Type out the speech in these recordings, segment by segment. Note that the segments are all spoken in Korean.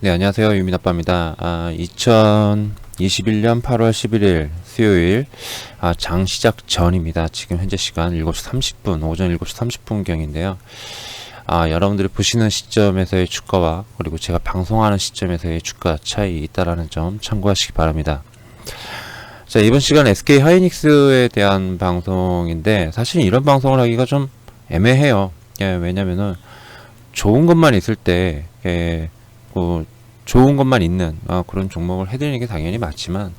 네, 안녕하세요. 유민아빠입니다. 아, 2021년 8월 11일 수요일 아, 장 시작 전입니다. 지금 현재 시간 7시 30분, 오전 7시 30분경인데요. 아, 여러분들이 보시는 시점에서의 주가와 그리고 제가 방송하는 시점에서의 주가 차이 있다라는 점 참고하시기 바랍니다. 자, 이번 시간 SK 하이닉스에 대한 방송인데 사실 이런 방송을 하기가 좀 애매해요. 예, 왜냐면은 좋은 것만 있을 때 예, 그 좋은 것만 있는 어, 그런 종목을 해드리는 게 당연히 맞지만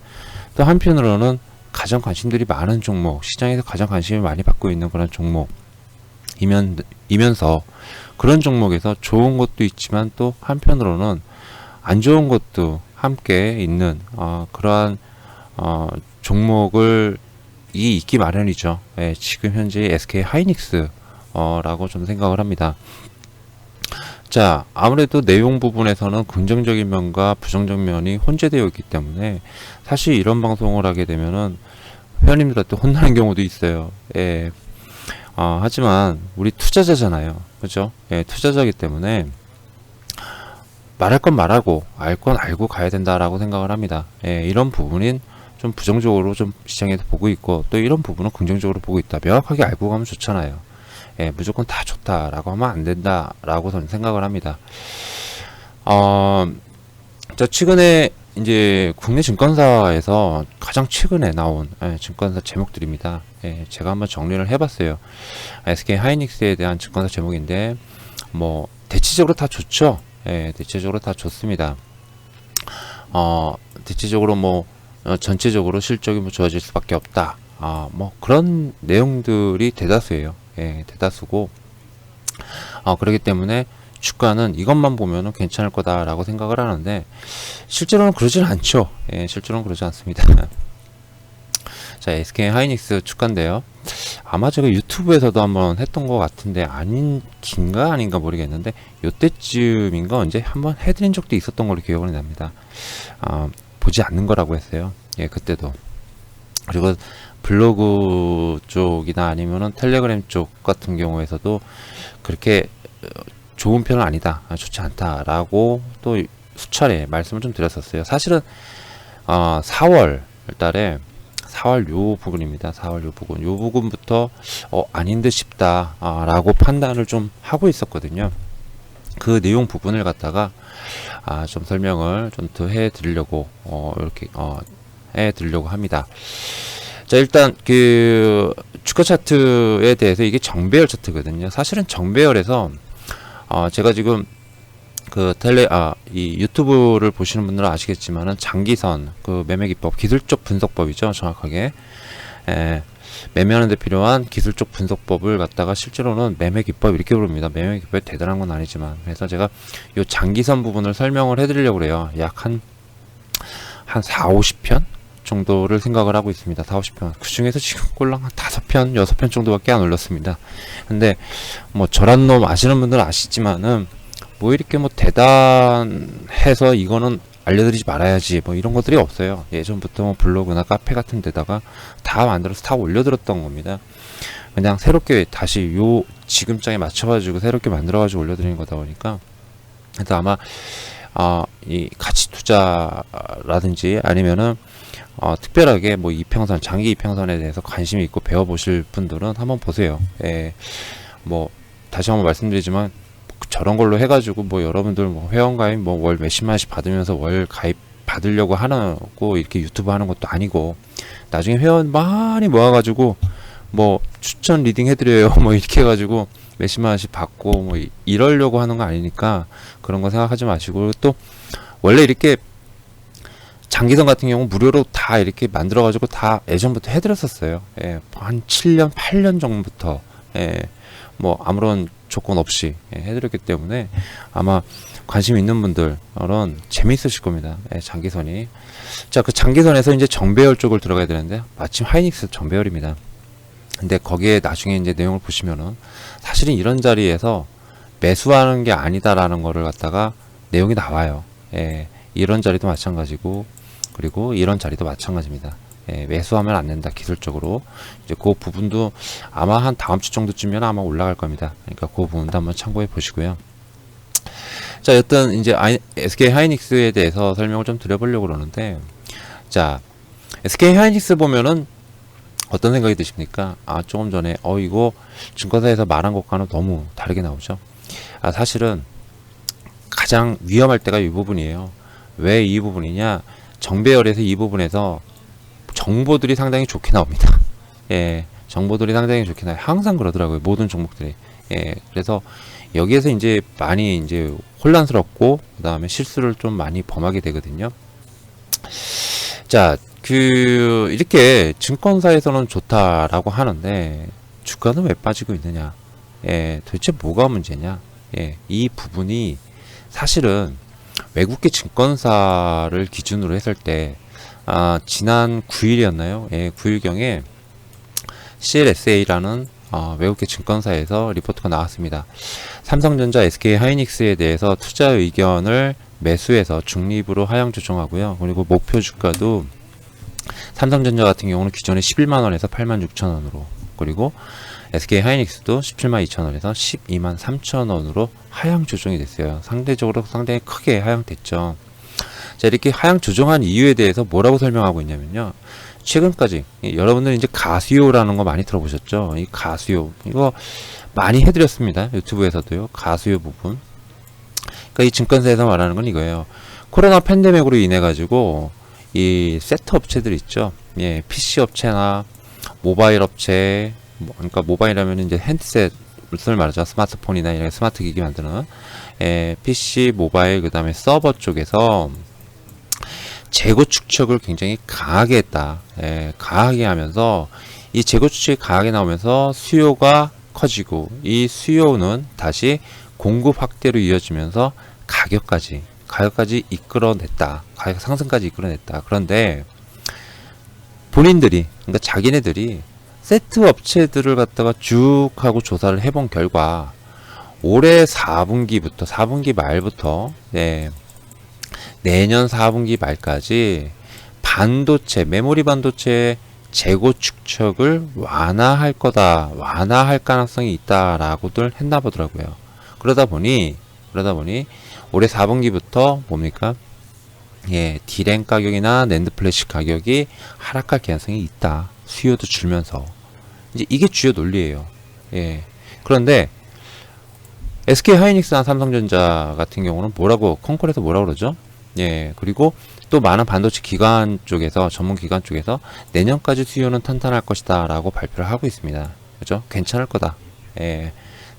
또 한편으로는 가장 관심들이 많은 종목 시장에서 가장 관심을 많이 받고 있는 그런 종목이면 이면서 그런 종목에서 좋은 것도 있지만 또 한편으로는 안 좋은 것도 함께 있는 어, 그러한 어, 종목을 이 있기 마련이죠. 예, 지금 현재 SK 하이닉스 어, 라고 좀 생각을 합니다. 자, 아무래도 내용 부분에서는 긍정적인 면과 부정적 면이 혼재되어 있기 때문에 사실 이런 방송을 하게 되면은 회원님들한테 혼나는 경우도 있어요. 예. 어, 하지만 우리 투자자잖아요. 그죠? 예, 투자자기 때문에 말할 건 말하고 알 건 알고 가야 된다라고 생각을 합니다. 예, 이런 부분인 좀 부정적으로 좀 시장에서 보고 있고 또 이런 부분은 긍정적으로 보고 있다. 명확하게 알고 가면 좋잖아요. 예, 무조건 다 좋다라고 하면 안 된다라고 저는 생각을 합니다. 어, 저 최근에 이제 국내 증권사에서 가장 최근에 나온 예, 증권사 제목들입니다. 예, 제가 한번 정리를 해봤어요. SK 하이닉스에 대한 증권사 제목인데 뭐 대체적으로 다 좋죠. 예, 대체적으로 다 좋습니다. 어, 대체적으로 뭐 어, 전체적으로 실적이 뭐 좋아질 수밖에 없다. 아, 뭐 그런 내용들이 대다수예요. 예, 대다수고 어, 그렇기 때문에 주가는 이것만 보면은 괜찮을 거다라고 생각을 하는데 실제로는 그러진 않죠. 예, 실제로는 그러지 않습니다. 자, SK 하이닉스 주가인데요. 아마 제가 유튜브에서도 한번 했던 것 같은데 아닌 긴가 아닌가 모르겠는데 요때쯤인가 언제 한번 해드린 적도 있었던 걸로 기억을 납니다. 어, 보지 않는 거라고 했어요. 예, 그때도. 그리고 블로그 쪽이나 아니면은 텔레그램 쪽 같은 경우에서도 그렇게 어, 좋은 편은 아니다, 아, 좋지 않다라고 또 수차례 말씀을 좀 드렸었어요. 사실은 어, 4월 달에 4월 요 부분입니다. 4월 요 부분, 요 부분부터 어, 아닌 듯 싶다라고 판단을 좀 하고 있었거든요. 그 내용 부분을 갖다가 아, 좀 설명을 좀 더 해 드리려고 어, 이렇게 어, 해 드리려고 합니다. 자 일단 그 주가 차트에 대해서 이게 정배열 차트거든요. 사실은 정배열에서 어, 제가 지금 그 텔레 아 이 유튜브를 보시는 분들은 아시겠지만은 장기선 그 매매 기법 기술적 분석법이죠 정확하게. 에, 매매하는 데 필요한 기술적 분석법을 갖다가 실제로는 매매 기법 이렇게 부릅니다. 매매 기법이 대단한 건 아니지만. 그래서 제가 요 장기선 부분을 설명을 해드리려고 그래요. 약 한 한 4, 50편 정도를 생각을 하고 있습니다. 4, 50편. 그 중에서 지금 꼴랑 한 5편, 6편 정도밖에 안 올렸습니다. 근데 뭐 저란 놈 아시는 분들은 아시지만은 뭐 이렇게 뭐 대단해서 이거는 알려드리지 말아야지 뭐 이런 것들이 없어요. 예전부터 뭐 블로그나 카페 같은 데다가 다 만들어서 다 올려드렸던 겁니다. 그냥 새롭게 다시 요 지금장에 맞춰가지고 새롭게 만들어가지고 올려드리는 거다 보니까 그래서 아마 아, 이 가치 투자라든지 아니면은 어, 특별하게 뭐 이평선, 장기 이평선에 대해서 관심이 있고 배워보실 분들은 한번 보세요. 예, 뭐 다시 한번 말씀드리지만 저런 걸로 해가지고 뭐 여러분들 뭐 회원 가입 뭐 월 몇십만씩 받으면서 월 가입 받으려고 하고 이렇게 유튜브 하는 것도 아니고 나중에 회원 많이 모아가지고 뭐 추천 리딩 해드려요 뭐 이렇게 해가지고 원씩 받고 뭐 이- 이러려고 하는 거 아니니까 그런 거 생각하지 마시고 또 원래 이렇게 장기선 같은 경우 무료로 다 이렇게 만들어 가지고 다 예전부터 해드렸었어요. 예, 한 7년, 8년 전부터 예, 뭐 아무런 조건 없이 예, 해드렸기 때문에 아마 관심 있는 분들은 재미있으실 겁니다. 예, 장기선이. 자, 그 장기선에서 이제 정배열 쪽을 들어가야 되는데 마침 하이닉스 정배열입니다. 근데 거기에 나중에 이제 내용을 보시면은 사실은 이런 자리에서 매수하는 게 아니다라는 거를 갖다가 내용이 나와요. 예, 이런 자리도 마찬가지고 그리고 이런 자리도 마찬가지입니다. 예, 매수하면 안 된다 기술적으로 이제 그 부분도 아마 한 다음 주 정도쯤이면 아마 올라갈 겁니다. 그러니까 그 부분도 한번 참고해 보시고요. 자, 여튼 이제 SK 하이닉스에 대해서 설명을 좀 드려보려고 그러는데, 자, SK 하이닉스 보면은 어떤 생각이 드십니까? 아, 조금 전에, 어, 이거 증권사에서 말한 것과는 너무 다르게 나오죠. 아, 사실은 가장 위험할 때가 이 부분이에요. 왜 이 부분이냐? 정배열에서 이 부분에서 정보들이 상당히 좋게 나옵니다. 예, 정보들이 상당히 좋게 나와요. 항상 그러더라고요. 모든 종목들이. 예, 그래서 여기에서 이제 많이 이제 혼란스럽고, 그 다음에 실수를 좀 많이 범하게 되거든요. 자, 그, 이렇게 증권사에서는 좋다라고 하는데, 주가는 왜 빠지고 있느냐? 예, 도대체 뭐가 문제냐? 예, 이 부분이 사실은 외국계 증권사를 기준으로 했을 때, 아, 지난 9일이었나요? 예, 9일경에 CLSA라는 어, 외국계 증권사에서 리포트가 나왔습니다. 삼성전자, SK 하이닉스에 대해서 투자 의견을 매수해서 중립으로 하향 조정하고요. 그리고 목표 주가도 삼성전자 같은 경우는 기존에 11만 원에서 8만 6천 원으로 그리고 SK 하이닉스도 17만 2천 원에서 12만 3천 원으로 하향 조정이 됐어요. 상대적으로 상당히 크게 하향됐죠. 자, 이렇게 하향 조정한 이유에 대해서 뭐라고 설명하고 있냐면요. 최근까지 이 여러분들 이제 가수요라는 거 많이 들어보셨죠? 이 가수요 이거 많이 해드렸습니다. 유튜브에서도요. 가수요 부분. 그러니까 이 증권사에서 말하는 건 이거예요. 코로나 팬데믹으로 인해 가지고 이 세트 업체들 있죠. 예, PC 업체나 모바일 업체, 뭐, 그러니까 모바일 하면 이제 핸드셋 을 말하죠. 스마트폰이나 이런 스마트 기기 만드는 예, PC, 모바일 그 다음에 서버 쪽에서 재고 축척을 굉장히 강하게 했다. 예, 강하게 하면서 이 재고 축척이 강하게 나오면서 수요가 커지고 이 수요는 다시 공급 확대로 이어지면서 가격까지 가격까지 이끌어냈다. 가격 상승까지 이끌어냈다. 그런데 본인들이 그러니까 자기네들이 세트 업체들을 갖다가 쭉 하고 조사를 해본 결과 올해 4분기부터 4분기 말부터 예, 내년 4분기 말까지 반도체, 메모리 반도체 재고 축척을 완화할 거다, 완화할 가능성이 있다라고들 했나 보더라고요. 그러다 보니, 그러다 보니, 올해 4분기부터 뭡니까? 예, 디램 가격이나 낸드 플래시 가격이 하락할 가능성이 있다. 수요도 줄면서. 이제 이게 주요 논리예요. 예. 그런데, SK 하이닉스나 삼성전자 같은 경우는 뭐라고, 콩콜에서 뭐라고 그러죠? 예, 그리고 또 많은 반도체 기관 쪽에서 전문 기관 쪽에서 내년까지 수요는 탄탄할 것이다라고 발표를 하고 있습니다. 그죠? 괜찮을 거다. 예,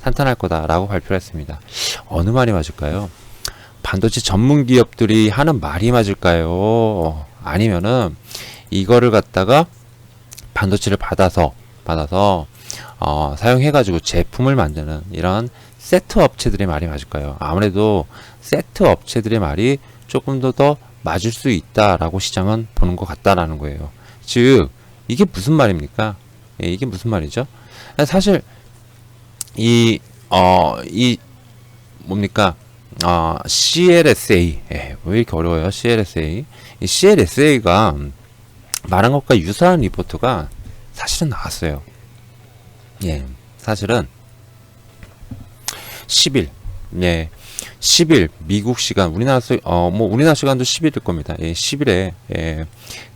탄탄할 거다라고 발표를 했습니다. 어느 말이 맞을까요? 반도체 전문 기업들이 하는 말이 맞을까요? 아니면은 이거를 갖다가 반도체를 받아서 받아서 어, 사용해가지고 제품을 만드는 이런 세트 업체들의 말이 맞을까요? 아무래도 세트 업체들의 말이 조금 더 더 맞을 수 있다라고 시장은 보는 것 같다라는 거예요. 즉 이게 무슨 말입니까? 예, 이게 무슨 말이죠? 사실 이 어, 이 뭡니까? 어, CLSA 예, 왜 이렇게 어려워요? CLSA 이 CLSA가 말한 것과 유사한 리포트가 사실은 나왔어요. 예, 사실은 10일 예, 10일 미국 시간 우리나라 어뭐 우리나라 시간도 10일일 겁니다. 예, 10일에 예,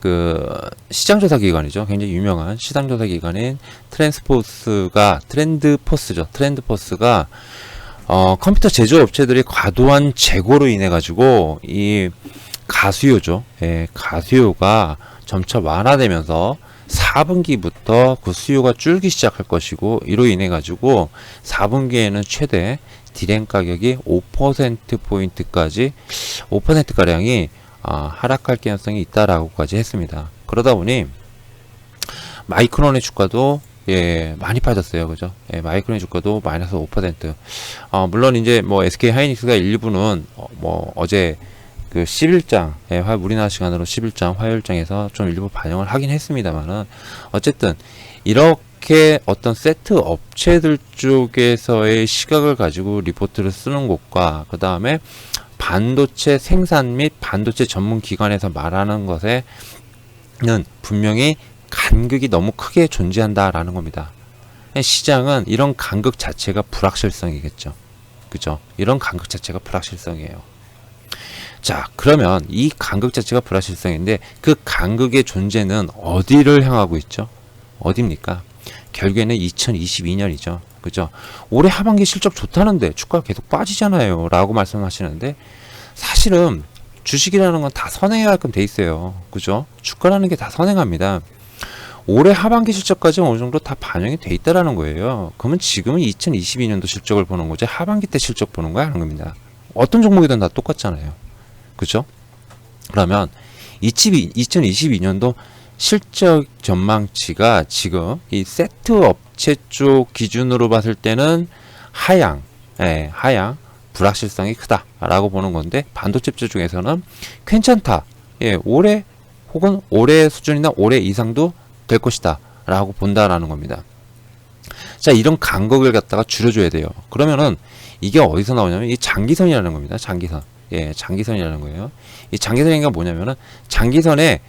그 시장 조사 기관이죠. 굉장히 유명한 시장 조사 기관인 트랜스포스가 트렌드포스죠. 트렌드포스가 어 컴퓨터 제조 업체들이 과도한 재고로 인해 가지고 이 가수요죠. 예, 가수요가 점차 완화되면서 4분기부터 그 수요가 줄기 시작할 것이고 이로 인해 가지고 4분기에는 최대 디램 가격이 5%포인트까지 5%가량이 아, 하락할 가능성이 있다라고까지 했습니다. 그러다 보니 마이크론의 주가도 예, 많이 빠졌어요. 그죠? 예, 마이크론의 주가도 마이너스 5%. 어, 물론 이제 뭐 SK 하이닉스가 일부는 어, 뭐 어제 그 10일장, 예, 화, 우리나라 시간으로 10일장, 화요일장에서 좀 일부 반영을 하긴 했습니다만은 어쨌든 이렇게 어떤 세트 업체들 쪽에서의 시각을 가지고 리포트를 쓰는 곳과 그 다음에 반도체 생산 및 반도체 전문 기관에서 말하는 것에는 분명히 간극이 너무 크게 존재한다라는 겁니다. 시장은 이런 간극 자체가 불확실성이겠죠. 그죠? 이런 간극 자체가 불확실성이에요. 자, 그러면 이 간극 자체가 불확실성인데 그 간극의 존재는 어디를 향하고 있죠? 어디입니까? 결국에는 2022년이죠. 그죠? 올해 하반기 실적 좋다는데 주가가 계속 빠지잖아요. 라고 말씀하시는데 사실은 주식이라는 건 다 선행하게끔 돼 있어요. 그죠? 주가라는 게 다 선행합니다. 올해 하반기 실적까지 어느 정도 다 반영이 돼 있다라는 거예요. 그러면 지금은 2022년도 실적을 보는 거지 하반기 때 실적 보는 거야 하는 겁니다. 어떤 종목이든 다 똑같잖아요. 그죠? 그러면 2022년도 실적 전망치가 지금 이 세트 업체 쪽 기준으로 봤을 때는 하향, 예, 하향, 불확실성이 크다라고 보는 건데 반도체 쪽에서는 괜찮다. 예, 올해 혹은 올해 수준이나 올해 이상도 될 것이다. 라고 본다라는 겁니다. 자, 이런 간극을 갖다가 줄여줘야 돼요. 그러면은 이게 어디서 나오냐면 이 장기선이라는 겁니다. 장기선. 예, 장기선이라는 거예요. 이 장기선이가 뭐냐면은 장기선에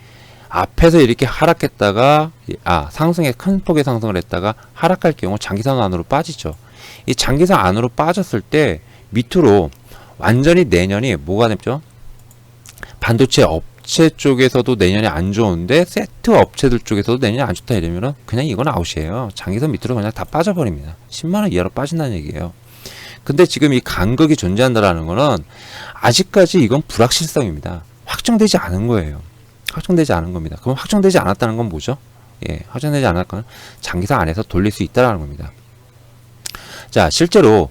앞에서 이렇게 하락했다가 아 상승에 큰 폭의 상승을 했다가 하락할 경우 장기선 안으로 빠지죠. 이 장기선 안으로 빠졌을 때 밑으로 완전히 내년이 뭐가 됐죠? 반도체 업 체 쪽에서도 내년이 안 좋은데 세트 업체들 쪽에서도 내년이 안 좋다 이러면은 그냥 이건 아웃이에요. 장기선 밑으로 그냥 다 빠져버립니다. 10만 원 이하로 빠진다는 얘기예요. 근데 지금 이 간극이 존재한다라는 거는 아직까지 이건 불확실성입니다. 확정되지 않은 거예요. 확정되지 않은 겁니다. 그럼 확정되지 않았다는 건 뭐죠? 예, 확정되지 않았건 장기상 안에서 돌릴 수 있다라는 겁니다. 자, 실제로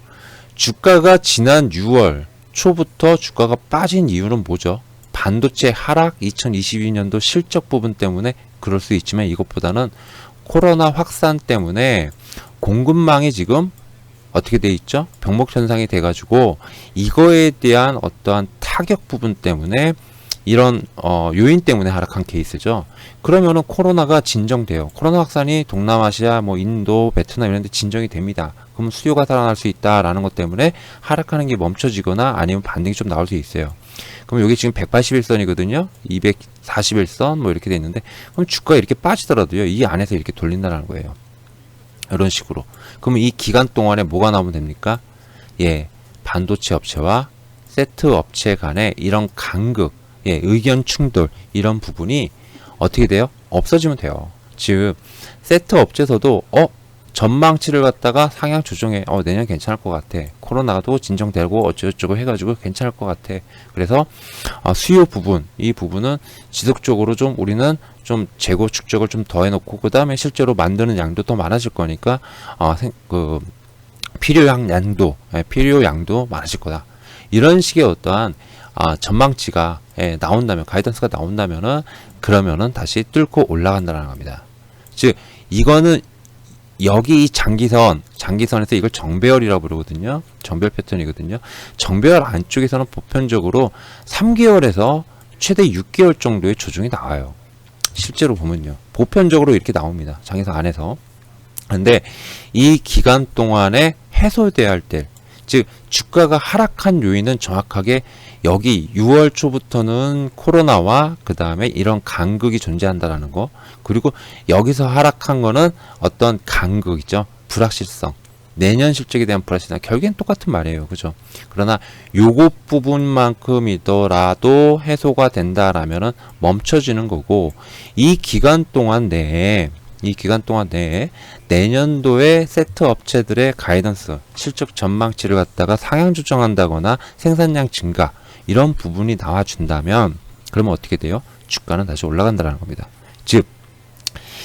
주가가 지난 6월 초부터 주가가 빠진 이유는 뭐죠? 반도체 하락 2022년도 실적 부분 때문에 그럴 수 있지만 이것보다는 코로나 확산 때문에 공급망이 지금 어떻게 돼 있죠? 병목 현상이 돼 가지고 이거에 대한 어떠한 타격 부분 때문에 이런 어, 요인 때문에 하락한 케이스죠. 그러면은 코로나가 진정돼요. 코로나 확산이 동남아시아, 뭐 인도, 베트남 이런 데 진정이 됩니다. 그럼 수요가 살아날 수 있다라는 것 때문에 하락하는 게 멈춰지거나 아니면 반등이 좀 나올 수 있어요. 그럼 여기 지금 181선이거든요. 241선 뭐 이렇게 돼 있는데 그럼 주가가 이렇게 빠지더라도요. 이 안에서 이렇게 돌린다는 거예요. 이런 식으로. 그러면 이 기간 동안에 뭐가 나오면 됩니까? 예, 반도체 업체와 세트 업체 간의 이런 간극, 예, 의견 충돌 이런 부분이 어떻게 돼요? 없어지면 돼요. 즉 세트 업체에서도 어 전망치를 갖다가 상향 조정해 어 내년 괜찮을 것 같아. 코로나도 진정되고 어쩌고저쩌고 해가지고 괜찮을 것 같아. 그래서 어, 수요 부분 이 부분은 지속적으로 좀 우리는 좀 재고 축적을 좀 더 해놓고 그 다음에 실제로 만드는 양도 더 많아질 거니까 어, 생, 그 필요량 양도 예, 필요 양도 많아질 거다. 이런 식의 어떠한 아, 전망치가 예, 나온다면 가이던스가 나온다면은 그러면은 다시 뚫고 올라간다는 겁니다. 즉 이거는 여기 이 장기선 장기선에서 이걸 정배열이라고 부르거든요. 정배열 패턴이거든요. 정배열 안쪽에서는 보편적으로 3개월에서 최대 6개월 정도의 조정이 나와요. 실제로 보면요. 보편적으로 이렇게 나옵니다. 장기선 안에서. 근데 이 기간 동안에 해소돼야 할 때, 즉 주가가 하락한 요인은 정확하게 여기 6월 초부터는 코로나와 그 다음에 이런 간극이 존재한다라는 거. 그리고 여기서 하락한 거는 어떤 간극이죠? 불확실성. 내년 실적에 대한 불확실성. 결국엔 똑같은 말이에요. 그죠? 그러나 요것 부분만큼이더라도 해소가 된다라면은 멈춰지는 거고 이 기간 동안 내에 이 기간 동안 내에 내년도에 세트 업체들의 가이던스 실적 전망치를 갖다가 상향 조정한다거나 생산량 증가 이런 부분이 나와준다면 그러면 어떻게 돼요? 주가는 다시 올라간다는 겁니다. 즉,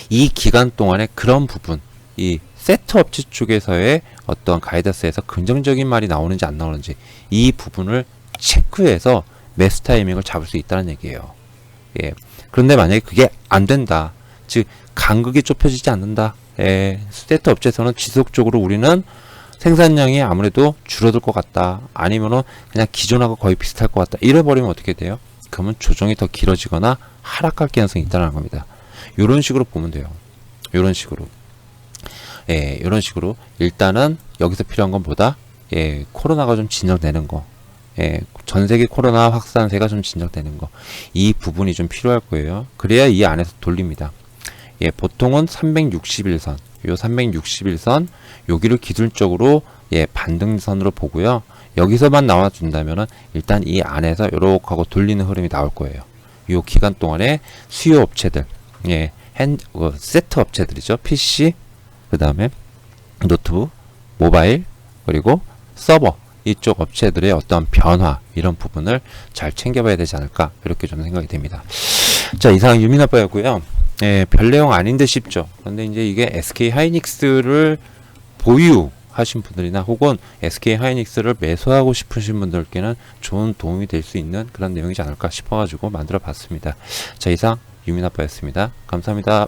이 기간 동안에 그런 부분, 이 세트 업체 쪽에서의 어떤 가이드스에서 긍정적인 말이 나오는지 안 나오는지 이 부분을 체크해서 매수 타이밍을 잡을 수 있다는 얘기예요. 예. 그런데 만약에 그게 안 된다. 즉, 간극이 좁혀지지 않는다. 예. 세트 업체에서는 지속적으로 우리는 생산량이 아무래도 줄어들 것 같다. 아니면은 그냥 기존하고 거의 비슷할 것 같다. 이래버리면 어떻게 돼요? 그러면 조정이 더 길어지거나 하락할 가능성이 있다는 겁니다. 이런 식으로 보면 돼요. 이런 식으로. 예, 이런 식으로 일단은 여기서 필요한 건 뭐다? 예, 코로나가 좀 진정되는 거. 예, 전 세계 코로나 확산세가 좀 진정되는 거. 이 부분이 좀 필요할 거예요. 그래야 이 안에서 돌립니다. 예, 보통은 361선. 요 361선 여기를 기준적으로 예 반등선으로 보고요. 여기서만 나와준다면은 일단 이 안에서 요렇게 하고 돌리는 흐름이 나올 거예요. 요 기간 동안에 수요 업체들, 예, 핸, 어, 세트 업체들이죠. PC, 그 다음에 노트북, 모바일, 그리고 서버, 이쪽 업체들의 어떤 변화, 이런 부분을 잘 챙겨봐야 되지 않을까, 이렇게 좀 생각이 됩니다. 자, 이상 유민아빠였고요 예, 별 내용 아닌 듯 싶죠. 근데 이제 이게 SK 하이닉스를 보유하신 분들이나 혹은 SK 하이닉스를 매수하고 싶으신 분들께는 좋은 도움이 될 수 있는 그런 내용이지 않을까 싶어가지고 만들어 봤습니다. 자, 이상 유민아빠였습니다. 감사합니다.